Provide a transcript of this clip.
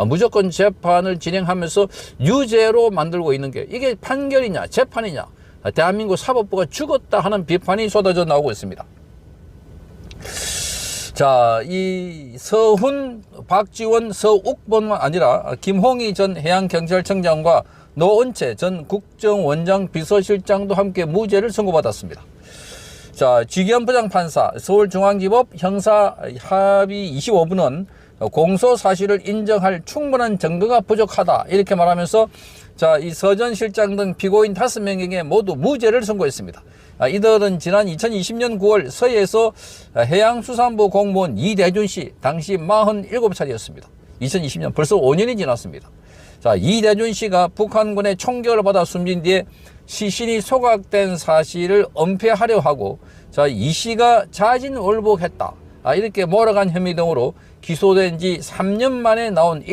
어, 무조건 재판을 진행하면서 유죄로 만들고 있는 게 이게 판결이냐 재판이냐 아, 대한민국 사법부가 죽었다 하는 비판이 쏟아져 나오고 있습니다. 자, 이 서훈, 박지원, 서욱뿐만 아니라 김홍희 전 해양경찰청장과 노은채 전 국정원장 비서실장도 함께 무죄를 선고받았습니다. 자, 지기현 부장판사 서울중앙지법 형사 합의 25부는 공소 사실을 인정할 충분한 증거가 부족하다 이렇게 말하면서 자, 이 서전 실장 등 피고인 5명에게 모두 무죄를 선고했습니다. 아, 이들은 지난 2020년 9월 서해에서 해양수산부 공무원 이대준 씨 당시 47살이었습니다. 2020년 벌써 5년이 지났습니다. 자, 이대준 씨가 북한군의 총격을 받아 숨진 뒤에 시신이 소각된 사실을 은폐하려 하고 자, 이 씨가 자진 월북했다. 아, 이렇게 몰아간 혐의 등으로 기소된 지 3년 만에 나온